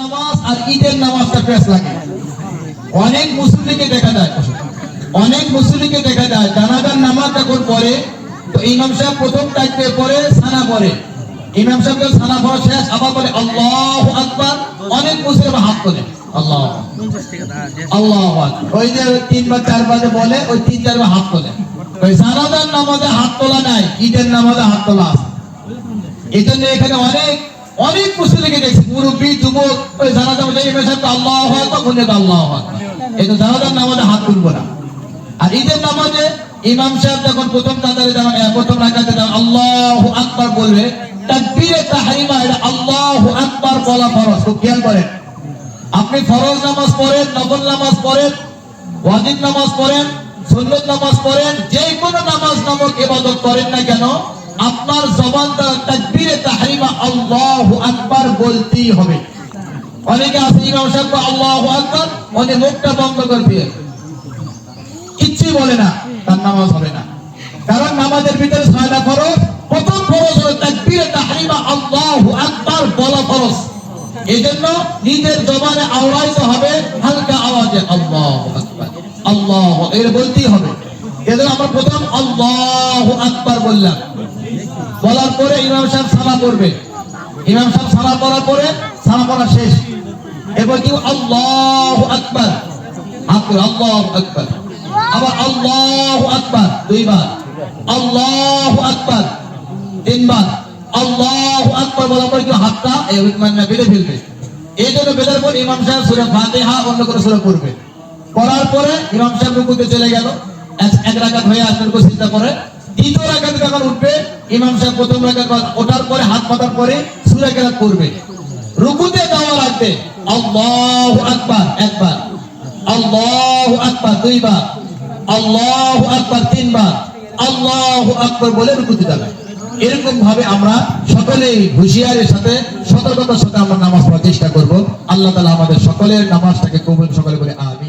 নামাজ আর ঈদের নামাজটা লাগে। অনেক মুসলিমকে দেখা যায়। অনেক মুসলিমকে দেখা যায়, জানাজার নামাজ যখন তো ইমাম সাহেব প্রথম পড়ে, সানা ইমাম সাহেব সানা পড়া শেষ, আবার বলে, আল্লাহ আকবার। অনেক মুসলিম হাত আল্লাহ আল্লাহ ওই যে বলে, ওই তিন হাত তোলে। ওই জানাজার নামাজে হাত তোলা নাই, ঈদের নামাজে হাত তোলা আছে। এই জন্য এখানে অনেক অনেক মুসলিমকে দেখছি মুরব্বী, যুবক, ওই জানাজা মধ্যে ইমাম সাহেব আল্লাহ আকবার বলে আল্লাহ আকবার। এই তো জানাজার নামাজে হাত তুলবো না। আর ঈদের নামাজে ইমাম সাহেব যখন প্রথম কাতারে প্রথম রাখাতে আল্লাহ আকবার বলবে, তাকবীরে তাহরিমা, এটা আল্লাহ আকবার বলা ফরজ। খুব খেয়াল করেন। আপনি ফরজ নামাজ পড়েন, নফল নামাজ পড়েন, ওয়াজিব নামাজ পড়েন, সুন্নত নামাজ পড়েন যে কোনো নামাজ নামক ইবাদত করেন না কেন, আপনার জবান তাকবীরে তাহরিমা আল্লাহু আকবার বলতেই হবে। অনেকে আছে ইমাম সাহেব আল্লাহু আকবার মানে মুখটা বন্ধ করে দিয়ে। কিচ্ছুই বলে না, তার নামাজ হবে না। কারণ নামাজের ভিতরে ছয়টা ফরজ, প্রথম ফরজ হলো তাকবীরে, তাহরিমা, আল্লাহু আকবার বলা ফরজ। এই জন্য নিজের জবানে আওয়াজ হবে হালকা আওয়াজে, আল্লাহু আকবার আল্লাহ এর বলতেই হবে। এজন্য আমরা প্রথম আল্লাহু আকবার বললাম। বলার পরে ইমাম সাহেব সালা পড়বে ইমাম সাহেব সালা পড়া পরে সালা পড়া শেষ। এবার কি? আল্লাহু আকবার। আকবার আল্লাহু আকবার। আবার আল্লাহু আকবার দুইবার। আল্লাহু আকবার তিনবার। আল্লাহু আকবার বলার পর কি? হাতটা এই মানে বেঁধে ফেলবে। এই জন্য বেঁধার পর ইমাম সাহেব সূরা ফাতিহা অন্য করে সূরা পড়বে। পড়ার পরে ইমাম সাহেব রুকুতে চলে গেল। এক- রাকাত হয়ে করে চিন্তা করে। দ্বিতীয় রাকাতে যখন উঠবে, ইমাম সাহেব প্রথম রাকাত ওঠার পরে, হাত পাতার পরে সূরা কেরাত করবে রুকুতে যাওয়া লাগবে আল্লাহু আকবার, একবার। আল্লাহু আকবার, দুইবার। আল্লাহু আকবার, তিনবার। আল্লাহু আকবার বলে রুকুতে যাবে এরকম ভাবে আমরা সকলেই হুঁশিয়ারের সাথে, সতর্কতার সাথে আমরা নামাজ পড়ার চেষ্টা করব। আল্লাহ তালা আমাদের সকলের নামাজটাকে কবুল সকলে বলে আমিন।